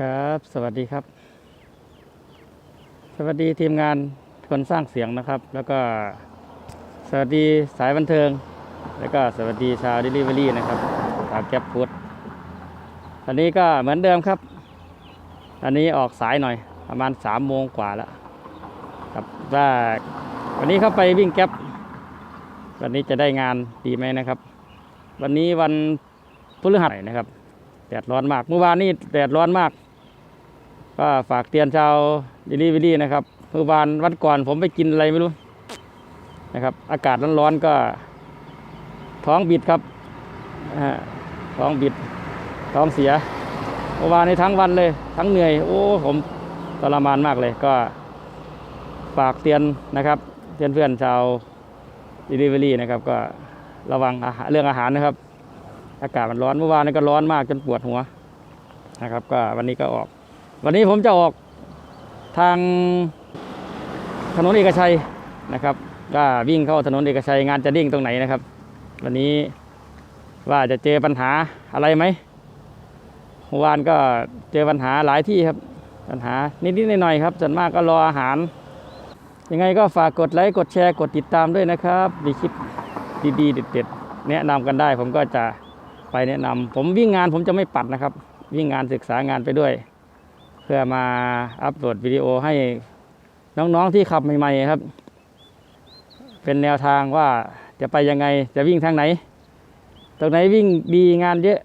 ครับ สวัสดีครับ สวัสดีทีมงานคนสร้างเสียงนะครับ แล้วก็สวัสดีสายบันเทิง แล้วก็สวัสดีชาวดิลิเวอรี่นะครับชาวแก๊ปฟูดอันนี้ก็เหมือนเดิมครับ อันนี้ออกสายหน่อย ประมาณสามโมงกว่าแล้วครับว่าวันนี้เข้าไปวิ่งแก๊ปวันนี้จะได้งานดีไหมนะครับ วันนี้วันพฤหัสนะครับแดดร้อนมาก เมื่อวานนี้แดดร้อนมาก ก็ฝากเตือนชาวดิลิเวอรี่นะครับเมื่อวานวันก่อนผมไปกินอะไรไม่รู้นะครับ อากาศร้อนๆก็ ท้องบิดครับท้องบิด ท้องเสียเมื่อวานในทั้งวันเลย ทั้งเหนื่อย โอ้ผมทรมานมากเลยก็ฝากเตือนนะครับเตือนเพื่อนชาวดิลิเวอรี่นะครับ ก็ระวังเรื่องอาหารนะครับ อากาศมันร้อนเมื่อวานนี้ก็ร้อนมากจนปวดหัวนะครับ ก็วันนี้ก็ออก วันนี้ผมจะออกทางถนนเอกชัยนะครับ ก็วิ่งเข้าถนนเอกชัยงานจะดิ่งตรงไหนนะครับ วันนี้ว่าจะเจอปัญหาอะไรไหมเมื่อวานก็เจอปัญหาหลายที่ครับ ปัญหานิดๆหน่อยๆครับส่วนมากก็รออาหาร ยังไงก็ฝากกดไลค์กดแชร์กดติดตามด้วยนะครับมีคลิปดีๆเด็ดๆแนะนำกันได้ ผมก็จะไปแนะนำผมวิ่งงานผมจะไม่ปัดนะครับ วิ่งงานศึกษางานไปด้วย พื่อมาอัปโหลดวิดีโอให้น้องๆที่ขับใหม่ๆครับ เป็นแนวทางว่าจะไปยังไงจะวิ่งทางไหน ตรงไหนวิ่งดีงานเยอะ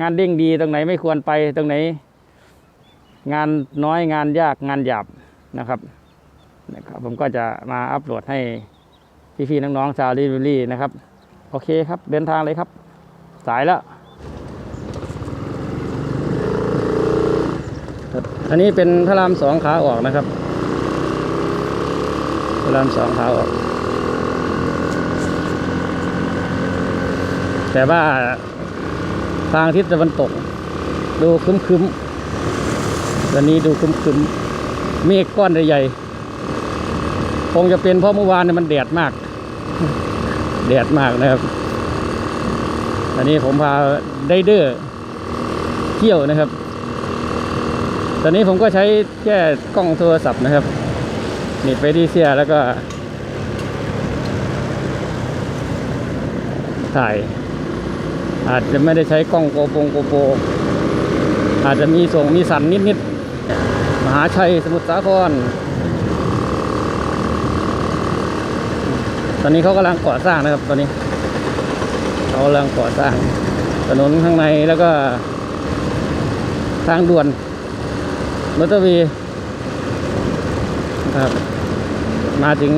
งานเด้งดีตรงไหนไม่ควรไปตรงไหน งานน้อยงานยากงานหยาบนะครับนะครับ ผมก็จะมาอัปโหลดให้พี่ๆน้องๆชาวลิเวอรี่นะครับ โอเคครับ เดินทางเลยครับ สายแล้ว อันนี้เป็นพระรามสองขาออกนะครับ พระรามสองขาออก แต่ว่าทางทิศตะวันตก ดูคึมคึมๆวันนี้ดูคึมคึมๆเมฆก้อนใหญ่ๆคงจะเป็นเพราะเมื่อวานเนี่ยมันแดดมาก แดดมากนะครับ อันนี้ผมพาไดเดอร์เที่ยวนะครับ ตอนนี้ผมก็ใช้แค่กล้องโทรศัพท์นะครับนี่ไปที่เสียแล้วก็ ถ่าย อาจจะไม่ได้ใช้กล้องโกโปงโกโปรอาจจะมีส่งมีสันนิดๆ มหาชัยสมุทรสาคร ตอนนี้เขากำลังก่อสร้างนะครับ ตอนนี้เขากำลังก่อสร้าง ถนนข้างในแล้วก็ทางด่วน มอเตอร์เวย์นะครับมาถึง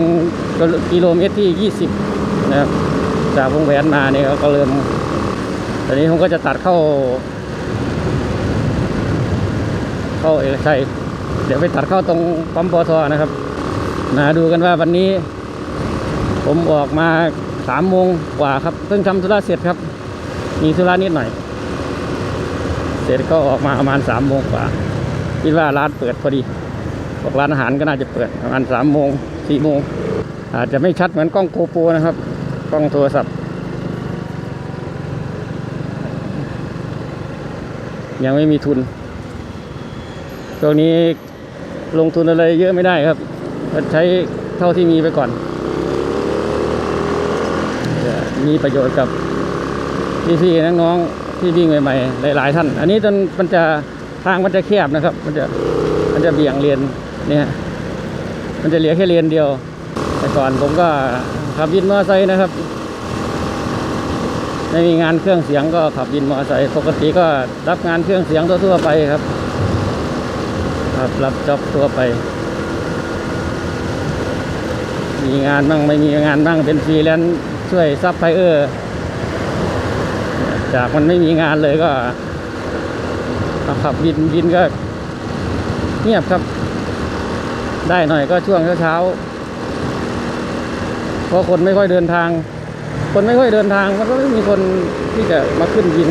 กิโลเมตรที่ 20 นะครับ จากวงแหวนมาเนี่ยเขาก็เริ่มตอนนี้ผมก็จะตัดเข้า เข้าเอกชัย เดี๋ยวไปตัดเข้าตรงปั๊มปอทอนะครับมาดูกันว่าวันนี้ ผมออกมาสามโมงกว่าครับ เพิ่งทำธุระเสร็จครับ มีธุระนิดหน่อย เสร็จก็ออกมาประมาณสามโมงกว่า คิดว่าร้านเปิดพอดีบอกร้านอาหารก็น่าจะเปิดประมาณสามโมงสี่โมง อาจจะไม่ชัดเหมือนกล้องโกโปรนะครับ กล้องโทรศัพท์ ยังไม่มีทุนช่วงนี้ลงทุนอะไรเยอะไม่ได้ครับก็ใช้เท่าที่มีไปก่อน มีประโยชน์กับพี่ๆน้องๆที่วิ่งใหม่ๆหลายๆท่าน อันนี้จนมันจะ ทางมันจะแคบนะครับ มันจะมันจะเบี่ยงเลนเนี่ยมันจะเหลือแค่เลนเดียว แต่ก่อนผมก็ขับวินมอไซค์นะครับ ไม่มีงานเครื่องเสียงก็ขับวินมอไซค์ปกติก็รับงานเครื่องเสียงทั่วๆไปครับครับรับจ็อบทั่วไป มีงานบ้างไม่มีงานบ้างเป็นฟรีแลนซ์ช่วยซับไพลเออร์จากมันไม่มีงานเลยก็ ขับวินวินก็เงียบครับ ได้หน่อยก็ช่วงเช้าเพราะคนไม่ค่อยเดินทาง คนไม่ค่อยเดินทางมันก็ไม่มีคนที่จะมาขึ้นวิน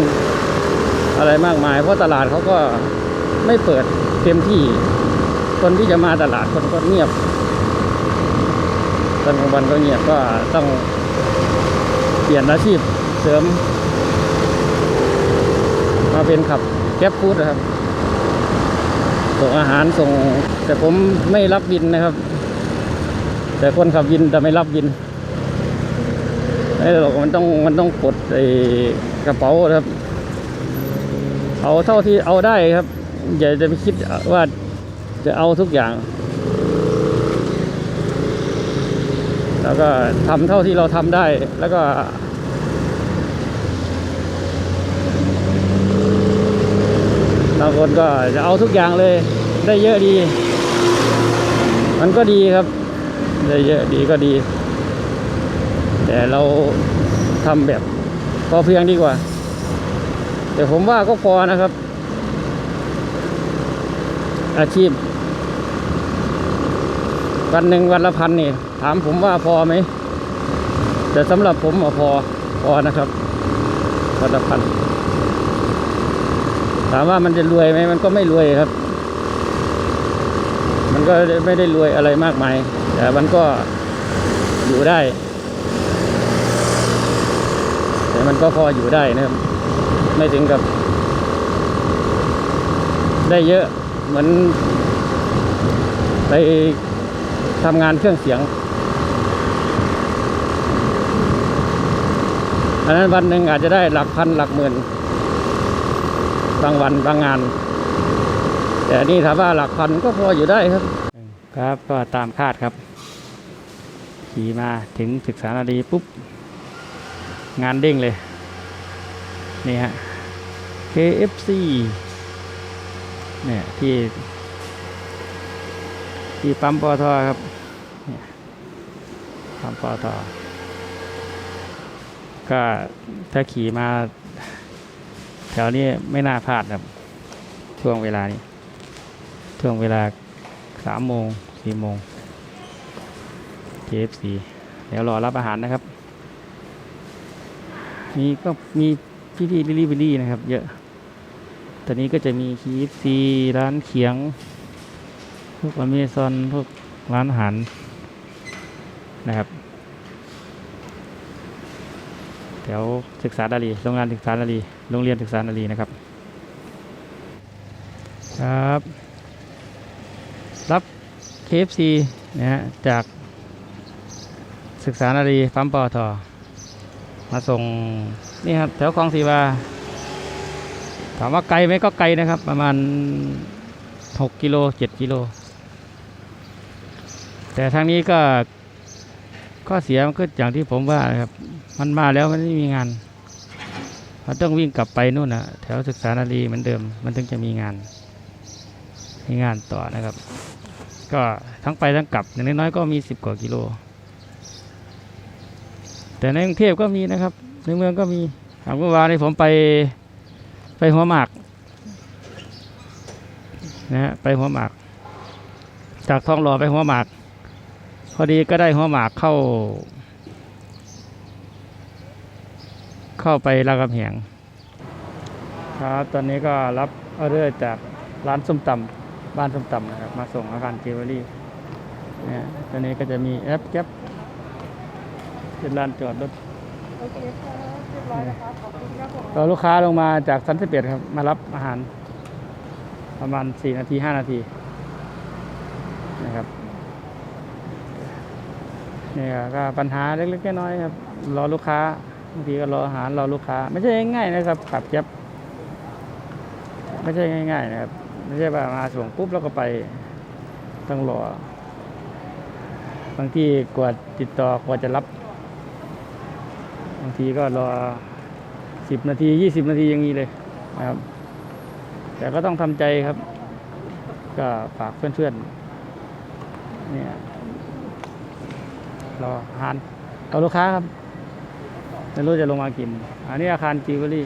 อะไรมากมาย เพราะตลาดเขาก็ไม่เปิดเต็มที่ คนที่จะมาตลาดคนก็เงียบตอนกลางวันก็เงียบก็ต้องเปลี่ยนอาชีพเสริม มาเป็นขับ ก๊ปฟู้ดนะครับ ส่งอาหารส่ง แต่ผมไม่รับวินนะครับ แต่คนขับวินแต่ไม่รับวินไม่หรอกมันต้องมันต้องกดไอ้กระเป๋าครับ เอาเท่าที่เอาได้ครับ อย่าจะไปคิดว่าจะเอาทุกอย่าง แล้วก็ทำเท่าที่เราทำได้ แล้วก็ บาง คนก็จะเอาทุกอย่างเลย ได้เยอะดี มันก็ดีครับ ได้เยอะดีก็ดี แต่เราทำแบบพอเพียงดีกว่า แต่ผมว่าก็พอนะครับ อาชีพ วันหนึ่งวันละพันนี่ ถามผมว่าพอไหม แต่สำหรับผมพอพอนะครับวันละพัน ถามว่ามันจะรวยไหมมันก็ไม่รวยครับ มันก็ไม่ได้รวยอะไรมากมาย แต่มันก็อยู่ได้ แต่มันก็พออยู่ได้นะครับ ไม่ถึงกับ ได้เยอะเหมือน ไปทำงานเครื่องเสียงอันนั้นวันหนึ่งอาจจะได้หลักพันหลักหมื่น บางวันบางงาน แต่นี่ถามว่าหลักพันก็พออยู่ได้ครับ ครับก็ตามคาดครับ ขี่มาถึงศึกษานาดีปุ๊บ งานเด้งเลย นี่ฮะ KFC เนี่ยที่ที่ปั๊มปอทอครับเนี่ยปั๊มปอทอก็ถ้าขี่มา แถวนี้ไม่น่าพลาดครับช่วงเวลานี้ช่วงเวลาสามโมงสี่โมง KFC เดี๋ยวรอรับอาหารนะครับมีก็มีพี่พี่ลิลี่บิลี่นะครับ เยอะ ตอนนี้ก็จะมี KFC ร้านเขียง พวกอเมซอนพวกร้านอาหารนะครับ แถวศึกษาดารีโรงงานศึกษาดารีโรงเรียนศึกษาดารีนะครับ ครับ รับ KFC นะฮะจากศึกษานารีปั๊มปอทอมาส่งนี่ครับแถวคลองสีวาถามว่าไกลไหมก็ไกลนะครับ ประมาณ 6 กิโล 7 กิโล แต่ทางนี้ก็ข้อเสียมันก็อย่างที่ผมว่านะครับ มันมาแล้วมันไม่มีงาน มันต้องวิ่งกลับไปนู่นนะแถวศึกษานารีเหมือนเดิม มันถึงจะมีงานมีงานต่อนะครับ ก็ทั้งไปทั้งกลับอย่างน้อยๆก็มีสิบกว่ากิโล แต่ในกรุงเทพก็มีนะครับ ในเมืองก็มีเมื่อวานนี้ผมไปไปหัวหมากนะฮะไปหัวหมาก จากท้องหล่อไปหัวหมาก พอดีก็ได้หัวหมากเข้า เข้าไปรามคำแหงครับ ตอนนี้ก็รับออเดอร์จากร้านส้มตำบ้านส้มตำนะครับ มาส่งอาคารเจวเวลรี่เนี่ยตอนนี้ก็จะมีแอปแก๊ปเป็นลานจอดรถโอเคครับเรียบร้อยแล้วครับขอบคุณครับผมเราลูกค้าลงมาจากชั้นสิบเอ็ดครับ มารับอาหาร ประมาณสี่นาทีห้านาทีนะครับเนี่ยก็ปัญหาเล็กๆน้อยๆครับ รอลูกค้า บางทีก็รออาหารรอลูกค้า ไม่ใช่ง่ายๆนะครับขับแก๊ปไม่ใช่ง่าย ๆ นะครับ ไม่ใช่ว่ามาส่งปุ๊บแล้วก็ไปต้องรอบางทีกว่าติดต่อกว่าจะรับบางทีก็รอสิบนาทียี่สิบนาทีอย่างนี้เลยนะครับ แต่ก็ต้องทำใจครับ ก็ฝากเพื่อนๆเนี่ยรออาหารเอาลูกค้าครับ ไม่รู้จะลงมากี่อันนี้อาคารจิวเวลรี่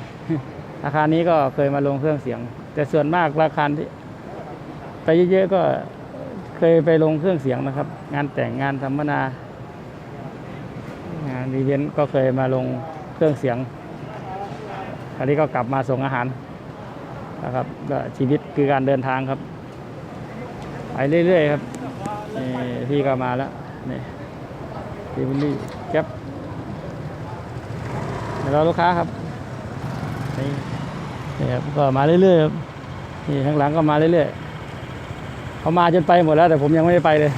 อาคารนี้ก็เคยมาลงเครื่องเสียง แต่ส่วนมากอาคารที่ไปเยอะๆก็เคยไปลงเครื่องเสียงนะครับ งานแต่งงานสัมมนางานอีเวนต์ก็เคยมาลงเครื่องเสียงคราวนี้ก็กลับมาส่งอาหารนะครับก็ชีวิตคือการเดินทางครับไปเรื่อยๆครับนี่พี่ก็มาแล้วนี่ดิวลี่แก๊ป ดี๋ยวรอลูกค้าครับนี่นี่ครับก็มาเรื่อยๆครับนี่ข้างหลังก็มาเรื่อยๆเขามาจนไปหมดแล้ว แต่ผมยังไม่ได้ไปเลย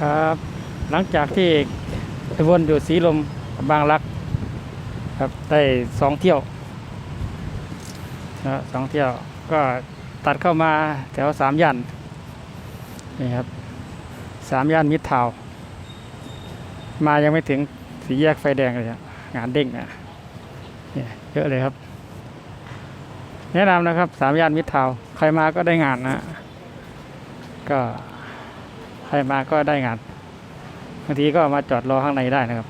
ครับ หลังจากที่ไปวนอยู่สีลมบบางรัก ครับได้สองเที่ยวนะสองเที่ยวก็ตัดเข้ามาแถวสามย่านนี่ครับสามย่านมิตรทาวน์ มายังไม่ถึงสีแยกไฟแดงเลยอะงานเด้งอะเนี่ยเยอะเลยครับ แนะนำนะครับสามย่านมิตรทาวใครมาก็ได้งานนะ ก็ใครมาก็ได้งานบางทีก็มาจอดรอข้างในได้นะครับ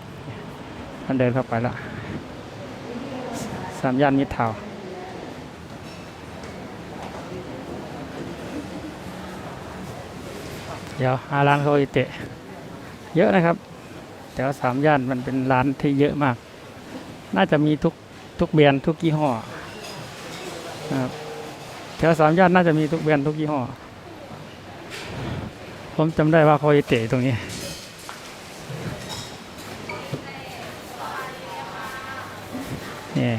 มันเดินเข้าไปแล้วสามย่านมิตรทาวเดี๋ยวอาร้านโคอิเตะ เยอะนะครับ แถวสามย่านมันเป็นร้านที่เยอะมาก น่าจะมีทุกทุกแบรนด์ทุกยี่ห้อนะครับแถวสามย่านน่าจะมีทุกแบรนด์ทุกยี่ห้อ ผมจำได้ว่าโคอิเตะตรงนี้ นี่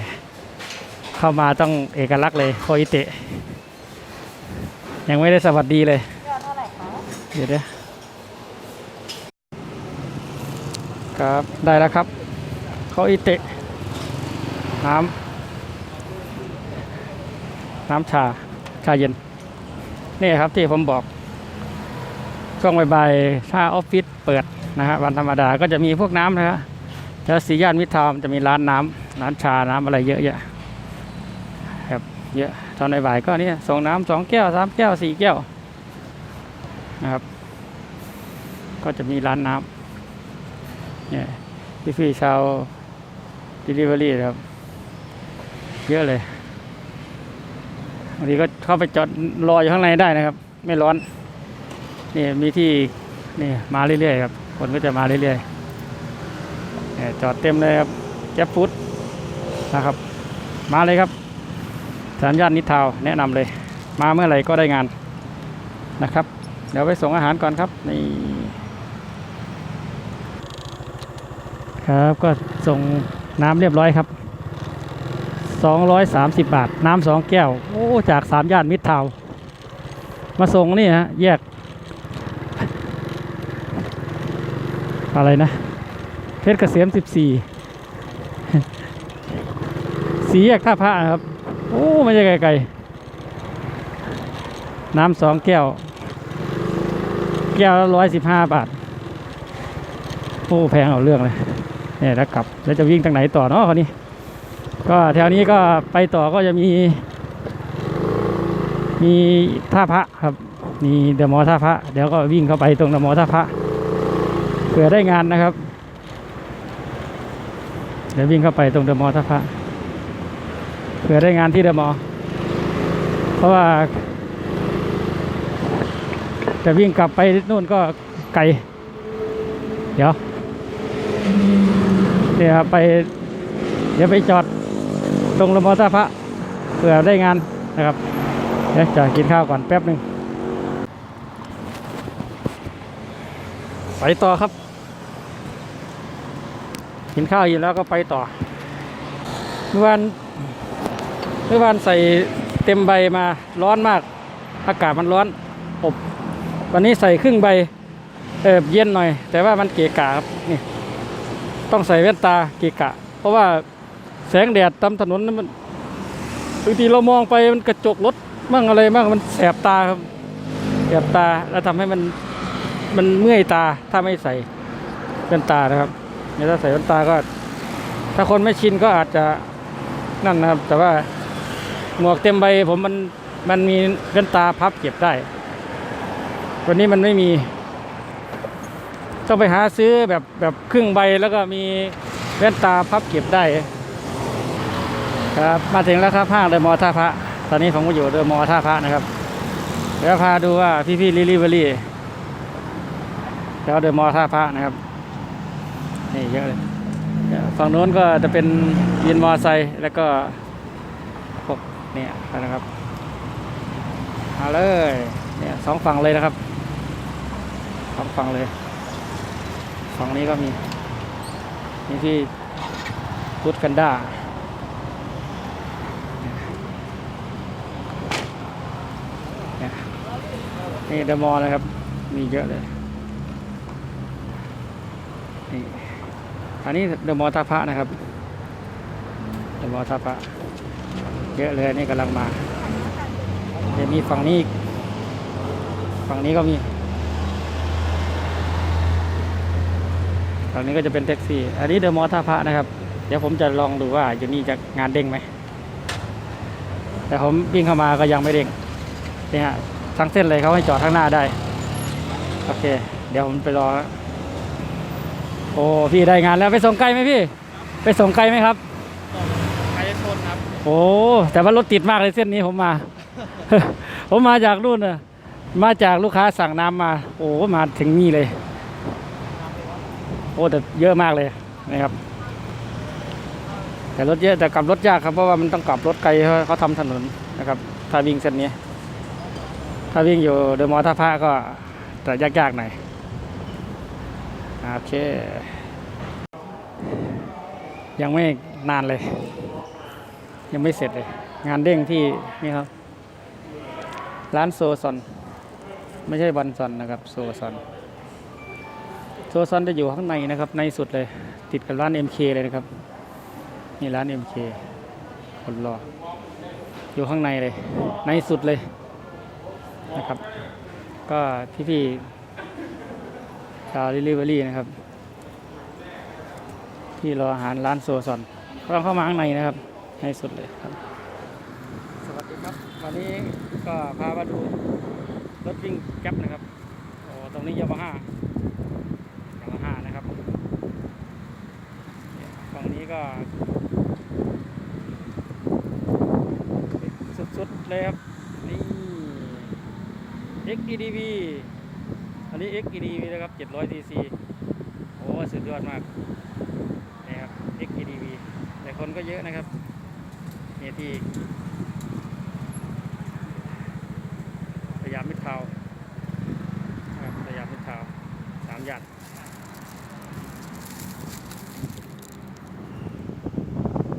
เข้ามาต้องเอกลักษณ์เลยโคอิเตะ ยังไม่ได้สวัสดีเลยยอดเท่าไหร่คะเดี๋ยวเดี๋ยว ครับ ได้แล้วครับ เขาอิเตะ น้ำน้ำชา ชาเย็น นี่ครับที่ผมบอก ช่วงบ่ายๆถ้าออฟฟิศเปิดนะฮะวันธรรมดาก็จะมีพวกน้ำนะฮะแถวสีย่านมิตรทาวน์จะมีร้านน้ำร้านชาน้ำอะไรเยอะแยะครับเยอะตอนบ่ายๆก็นี่ส่งน้ำสองแก้วสามแก้วสี่แก้วนะครับ ก็จะมีร้านน้ำ เนี่ยพี่พี่ๆชาว delivery นะครับ เยอะเลยบางทีก็เข้าไปจอดรออยู่ข้างในได้นะครับ ไม่ร้อนนี่มีที่นี่มาเรื่อยๆครับคนก็จะมาเรื่อยๆเนี่ยจอดเต็มเลยครับแก๊ปฟูดนะครับ มาเลยครับสามย่านนิทาวแนะนำเลย มาเมื่อไหร่ก็ได้งานนะครับ เดี๋ยวไปส่งอาหารก่อนครับนี่ ครับ ก็ส่งน้ำเรียบร้อยครับ 230 บาท น้ำสองแก้ว โอ้ จากสามย่านมิตรทาวมาส่งนี่ฮะ แยก อะไรนะ เพชรเกษม 14 สีแยกท่าพระครับ โอ้ไม่ใช่ไกลๆ น้ำสองแก้ว แก้วละร้อยสิบห้าบาท โอ้ แพงเอาเรื่องเลย เนี่ยแล้วกลับแล้วจะวิ่งทางไหนต่อเนาะคนนี้ ก็แถวนี้ก็ไปต่อก็จะมี มีท่าพระครับ มีเดอะมอลล์ท่าพระเดี๋ยวก็วิ่งเข้าไปตรงเดอะมอลล์ท่าพระเผื่อได้งานนะครับ เดี๋ยววิ่งเข้าไปตรงเดอะมอลล์ท่าพระเผื่อได้งานที่เดอะมอลล์เพราะว่าจะวิ่งกลับไปนู่นก็ไกล เดี๋ยว เดี๋ยวไป เดี๋ยวไปจอดตรงลมอท่าพระเผื่อได้งานนะครับเดี๋ยวจอดกินข้าวก่อนแป๊บหนึ่งไปต่อครับ กินข้าวอยู่แล้วก็ไปต่อเมื่อวานเมื่อวานใส่เต็มใบมาร้อนมาก อากาศมันร้อนอบวันนี้ใส่ครึ่งใบเออเย็นหน่อย แต่ว่ามันเกะกะครับนี่ ต้องใส่แว่นตาเกะกะ เพราะว่าแสงแดดตามถนนนั้นมันบางทีเรามองไปมันกระจกรถมั่งอะไรมั่งมันแสบตาครับแสบตาแล้วทำให้มันมันเมื่อยตาถ้าไม่ใส่แว่นตานะครับเนี่ยถ้าใส่แว่นตาก็ ถ้าคนไม่ชินก็อาจจะนั่นนะครับ แต่ว่าหมวกเต็มใบผมมันมันมีแว่นตาพับเก็บได้ วันนี้มันไม่มี ต้องไปหาซื้อแบบแบบครึ่งใบแล้วก็มีแว่นตาพับเก็บได้ ครับ มาถึงแล้วครับห้างเดอะมอท่าพระ ตอนนี้ผมก็อยู่เดอะมอท่าพระนะครับ เดี๋ยวพาดูว่าพี่พี่ลิลิเวอรี่แล้วเดอะมอท่าพระนะครับ นี่เยอะเลยฝั่งโน้นก็จะเป็นวินมอไซค์แล้วก็พวกเนี่ยนะครับมาเลยเนี่ยสองฝั่งเลยนะครับสองฝั่งเลย ฝั่งนี้ก็มีมีที่พุทธกันด้านี่เดมอลนะครับ มีเยอะเลยนี่อันนี้เดมอลท่าพระนะครับเดมอลท่าพระเยอะเลยนี่กำลังมาเดี๋ยวมีฝั่งนี้ฝั่งนี้ก็มี ฝั่งนี้ก็จะเป็นแท็กซี่ อันนี้เดอะมอลล์ท่าพระนะครับ เดี๋ยวผมจะลองดูว่าอยู่นี่จะงานเด้งไหม แต่ผมวิ่งเข้ามาก็ยังไม่เด้งนี่ฮะทั้งเส้นเลยเขาให้จอดข้างหน้าได้ โอเค เดี๋ยวผมไปรอ โอ้พี่ได้งานแล้วไปส่งไกลไหมพี่ ไปส่งไกลไหมครับใครชนครับ โอ้แต่ว่ารถติดมากเลยเส้นนี้ผมมา ผมมาจากนู่นน่ะมาจากลูกค้าสั่งน้ำมา โอ้มาถึงนี่เลยโอ้แต่เยอะมากเลยนะครับ แต่รถเยอะแต่กลับรถยากครับเพราะว่ามันต้องกลับรถไกลเพราะเขาทำถนนนะครับ ถ้าวิ่งเส้นนี้ ถ้าวิ่งอยู่เดอะมอลล์ท่าพระก็จะยากๆหน่อยโอเค ยังไม่นานเลย ยังไม่เสร็จเลย งานเด้งที่นี่ครับ ร้านโซซอน ไม่ใช่วันซอนนะครับ โซซอน โซซอนจะอยู่ข้างในนะครับในสุดเลย ติดกับร้าน MK เลยนะครับนี่ร้าน MK คนรอ อยู่ข้างในเลย ในสุดเลยนะครับ ก็พี่ๆชาวลิลิเวอรี่นะครับ ที่รออาหารร้านโซซอนก็ต้องเข้ามาข้างในนะครับ ในสุดเลยครับ สวัสดีครับ วันนี้ก็พามาดูรถวิ่งแก๊ปนะครับโอ้ตรงนี้ยามาฮ่านะครับเนี่ยฝั่งนี้ ก็สุดๆเลยครับ นี่ XEDV อันนี้ XEDV นะครับ 700 cc โอ้สุดยอดมากนี่ครับ XEDV แต่คนก็เยอะนะครับเนี่ยที่สยามมิตรทาวน์นะครับสยามมิตรทาวสามย่าน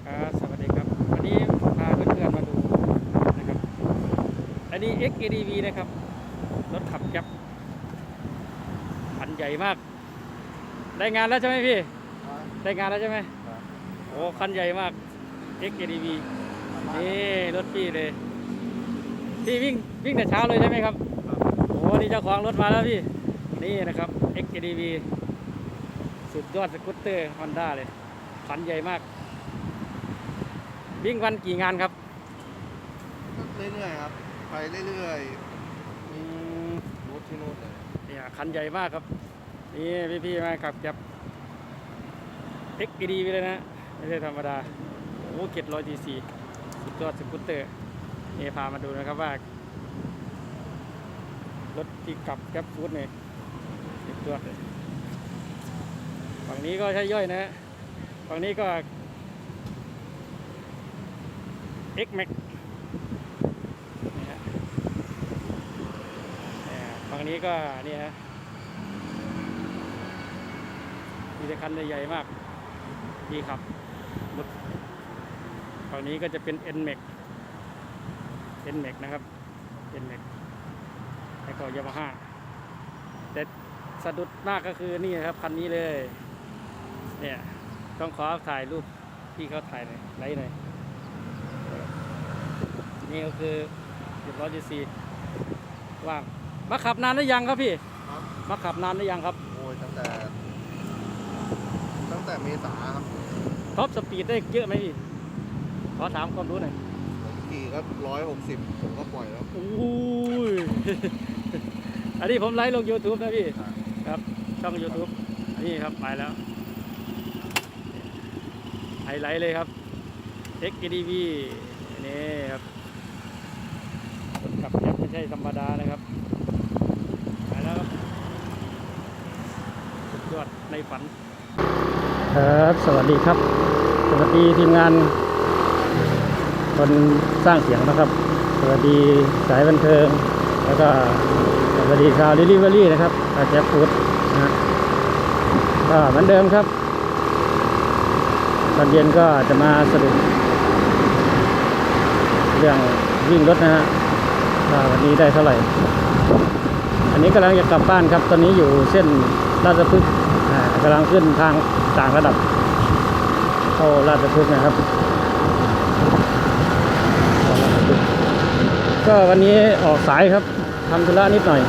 ครับสวัสดีครับ วันนี้พาเพื่อนๆมาดูนะครับ อันนี้ XADV นะครับ รถขับแก๊ปคันใหญ่มาก ได้งานแล้วใช่ไหมพี่ ได้งานแล้วใช่ไหมโอ้คันใหญ่มาก XADV นี่รถพี่เลย พี่วิ่งวิ่งแต่เช้าเลยใช่ไหมครับ โอ้นี่เจ้าของรถมาแล้วพี่ นี่นะครับ XADV สุดยอดสกูตเตอร์ฮอนด้าเลยคันใหญ่มาก วิ่งวันกี่งานครับ เรื่อยๆครับ ไป เรื่อยอืมๆรูทที่นู่นเลยเนี่ยคันใหญ่มากครับ นี่พี่ๆมาขับจับ XPD ไปเลยนะ ไม่ใช่ธรรมดา โอ้เจ็ดร้อยดีซีสุดยอดสกูตเตอร์นี่พามาดูนะครับว่ารถที่ขับแก๊ปฟูดเนี่ยสุดยอดเลยฝั่งนี้ก็ใช้ย่อยนะฮะฝั่งนี้ก็ X Max นี่ฮะเนี้ก็นี่ฮะมีแต่คันใหญ่ๆมากดีครับรถฝั่งนี้ก็จะเป็น N Max N Max นะครับ N Max แล้วก็ยามาฮ่าแต่สะดุดมากก็คือนี่นครับคันนี้เลย เนี่ยต้องขอถ่ายรูปที่เขาถ่ายหน่อยไลท์หน่อยนี่ก็คือเจ็ดร้อยจีซีว่าง มาขับนานหรือยังครับพี่ ครับ มาขับนานหรือยังครับโอ้ยตั้งแต่ ตั้งแต่เมษาครับท็อปสปีดได้เยอะไหมพี่ขอถามความรู้หน่อยผมขี่ก็ร้อยหกสิบผมก็ปล่อยแล้ว โอ้ย อันนี้ผมไลฟ์ลง YouTube นะพี่ ครับช่อง YouTube นี่ครับไปแล้วไฮไลท์เลยครับ XDV นี่ครับรถขับแก๊ปไม่ใช่ธรรมดานะครับ ไปแล้วครับสุดยอด ในฝัน ครับ สวัสดีครับ สวัสดีทีมงาน คนสร้างเสียงนะครับ สวัสดีสายบันเทิง แล้วก็สวัสดีชาวดิลิเวอรี่นะครับอาแจ๊บฟูดนะฮะก็เหมือนเดิมครับ ตอนเย็นก็จะมาสรุปเรื่องวิ่งรถนะฮะวันนี้ได้เท่าไหร่ อันนี้กำลังจะกลับบ้านครับ ตอนนี้อยู่เส้นราชพฤกษ์ กำลังขึ้นทางต่างระดับเข้าราชพฤกษ์นะครับ ก็วันนี้ออกสายครับทำธุระนิดหน่อย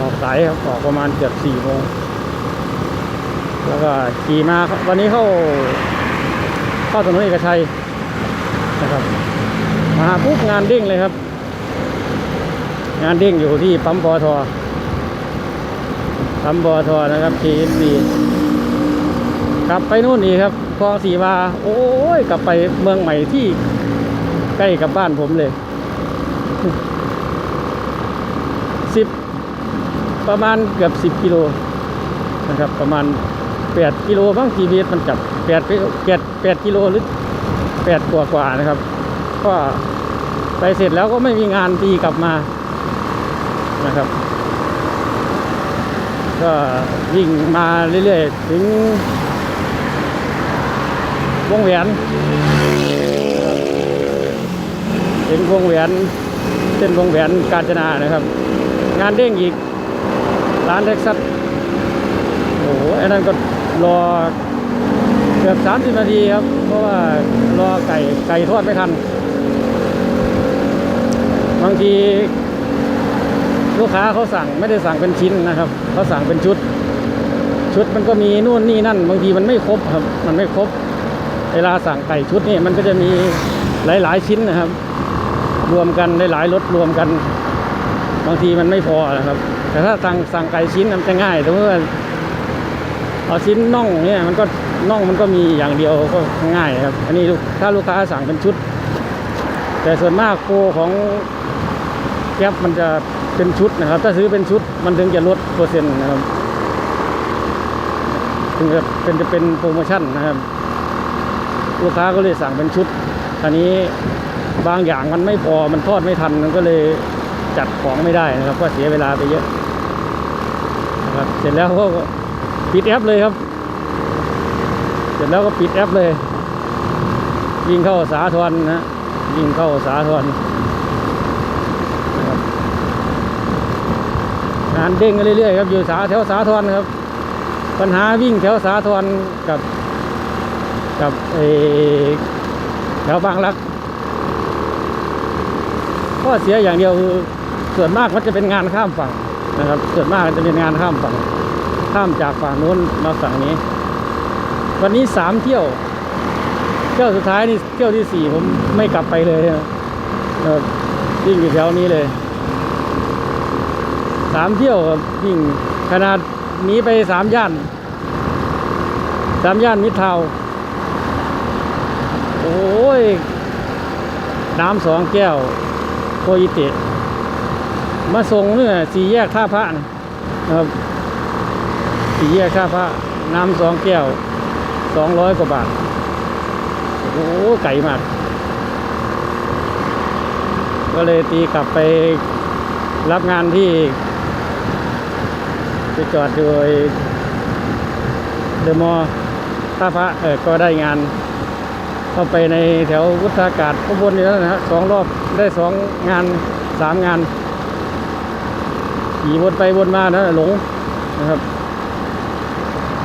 ออกสายครับออกประมาณเกือบสี่โมงแล้วก็ขี่มาครับวันนี้เข้าเข้าถนนเอกชัยนะครับมาปุ๊บงานเด้งเลยครับ งานเด้งอยู่ที่ปั๊มปอทอ ปั๊มปอทนะครับ KFC กลับไปนู่นอีกครับคลองสีวาโอ้ย กลับไปเมืองใหม่ที่ใกล้กับบ้านผมเลยสิบประมาณเกือบสิบกิโลนะครับ ประมาณแปดกิโลบ้างกี่เมตรมันจับแปดแปดแปดกิโลหรือแปดกว่ากว่านะครับ ก็ไปเสร็จแล้วก็ไม่มีงานตีกลับมานะครับ ก็วิ่งมาเรื่อยๆ ถึงวงแหวนถึงวงแหวนเส้นวงแหวนกาญจนานะครับ งานเด้งอีกร้านเท็กซัสโอ้โหไอ้นั่นก็รอเกือบสามสิบนาทีครับ เพราะว่ารอไก่ไก่ทอดไม่ทัน บางที ลูกค้าเขาสั่งไม่ได้สั่งเป็นชิ้นนะครับเขาสั่งเป็นชุด ชุดมันก็มีนู่นนี่นั่น บางทีมันไม่ครบครับ มันไม่ครบ เวลาสั่งไก่ชุดนี่มันก็จะมีหลาย ๆ ชิ้นนะครับ รวมกันหลายๆรสรวมกัน บางทีมันไม่พอนะครับ แต่ถ้าสั่งสั่งไก่ชิ้นมันจะง่ายสมมติว่าเอาชิ้นน่องเนี่ยมันก็น่องมันก็มีอย่างเดียวก็ง่ายครับ อันนี้ถ้าลูกค้าสั่งเป็นชุด แต่ส่วนมากโปรของแก๊ปมันจะ เป็นชุดนะครับ ถ้าซื้อเป็นชุดมันถึงจะลดเปอร์เซ็นต์นะครับถึงจะเป็นจะเป็นโปรโมชั่นนะครับลูกค้าก็เลยสั่งเป็นชุดอันนี้บางอย่างมันไม่พอมันทอดไม่ทันมันก็เลยจัดของไม่ได้นะครับ ก็เสียเวลาไปเยอะนะครับเสร็จแล้วก็ปิดแอปเลยครับ เสร็จแล้วก็ปิดแอปเลย วิ่งเข้าสาทรนะฮะวิ่งเข้าสาทรนะครับ งานเด้งกันเรื่อยๆครับอยู่สาแถวสาทรครับ ปัญหาวิ่งแถวสาทรกับ กับเอแถวบางรักก็เสียอย่างเดียวคือส่วนมากมันจะเป็นงานข้ามฝั่งนะครับ ส่วนมากจะเป็นงานข้ามฝั่ง ข้ามจากฝั่งนู้นมาฝั่งนี้ วันนี้สามเที่ยว เที่ยวสุดท้ายนี่เที่ยวที่สี่ผมไม่กลับไปเลยนะวิ่งอยู่แถวนี้เลย สามเที่ยวครับวิ่งขนาดหนีไปสามย่านสามย่านมิทาวโอ้ย น้ำสองแก้วโคอิเตะมาส่งเนี่ยสี่แยกท่าพระนะครับสี่แยกท่าพระน้ำสองแก้วสองร้อยกว่าบาท โอ้ไก่มาก ก็เลยตีกลับไปรับงานที่ ไปจอดโดยเดมอท่าพระเออก็ได้งานเข้าไปในแถววุฒากาศข้างบนนี่แล้วนะฮะสองรอบได้สองงานสามงานขี่วนไปวนมานะหลงนะครับ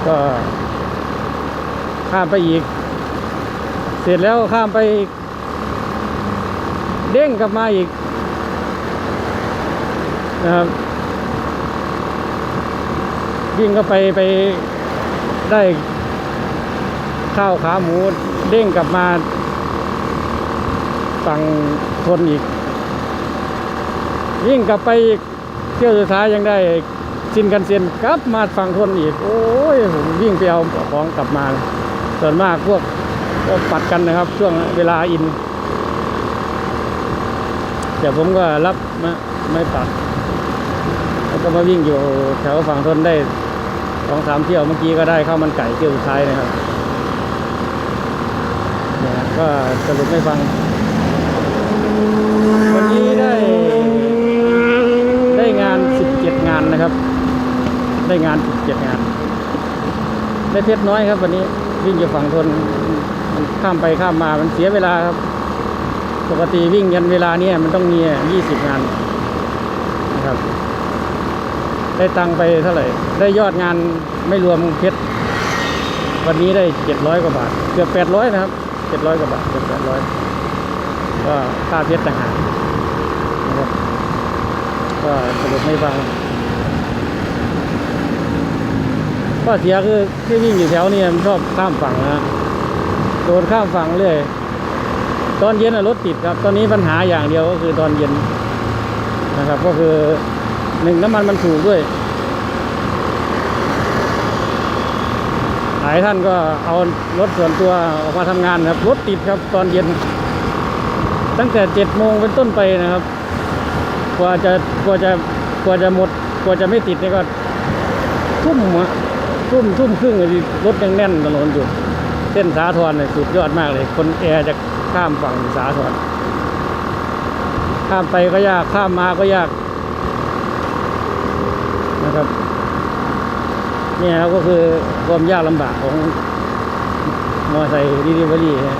ก็ข้ามไปอีก เสร็จแล้วข้ามไปอีก เด้งกลับมาอีกนะครับ วิ่งก็ไปไปได้ข้าวขาหมูเด้งกลับมาฝั่งทนอีก วิ่งกลับไปอีกเที่ยวสุดท้ายยังได้ชินกันเซียนกลับมาฝั่งทนอีก โอ้ยผมวิ่งไปเอาของกลับมา ส่วนมากพวกก็ปัดกันนะครับ ช่วงเวลาอินแต่ผมก็รับไม่ไม่ปัด มาวิ่งอยู่แถวฝั่งทนได้สองสามเที่ยวเมื่อกี้ก็ได้ข้าวมันไก่เที่ยวสุดท้ายนะครับเนี่ยก็สรุปให้ฟัง วันนี้ได้ได้งาน17งานนะครับ ได้งาน17งาน ได้เพชรน้อยครับ วันนี้วิ่งอยู่ฝั่งทนมันข้ามไปข้ามมามันเสียเวลาครับ ปกติวิ่งยันเวลาเนี้ยมันต้องมี20งานนะครับ ได้ตังไปเท่าไหร่ ได้ยอดงานไม่รวมเพชรวันนี้ได้เจ็ดร้อยกว่าบาท เกือบแปดร้อยนะครับเจ็ดร้อยกว่าบาทเกือบแปดร้อยก็ค่าเพชรต่างหากนะครับก็สรุปให้ฟังข้อเสียคือที่วิ่งอยู่แถวนี้มันชอบข้ามฝั่งนะโดนข้ามฝั่งเรื่อยตอนเย็นรถติดครับ ตอนนี้ปัญหาอย่างเดียวก็คือตอนเย็นนะครับ ก็คือ หนึ่งน้ำมันมันถูกด้วย หลายท่านก็เอารถส่วนตัวออกมาทำงานนะครับ รถติดครับตอนเย็น ตั้งแต่เจ็ดโมงเป็นต้นไปนะครับ กว่าจะกว่าจะกว่าจะหมด กว่าจะไม่ติดนี่ก็ทุ่มอะทุ่มทุ่มครึ่งเลยรถยังแน่นถนนอยู่ เส้นสาทรเนี่ยสุดยอดมากเลย คนแอร์จะข้ามฝั่งสาทรข้ามไปก็ยากข้ามมาก็ยากนะครับ เนี่ครับก็คือความยากลำบากของมอไซค์ดิลิเวอรี่นะ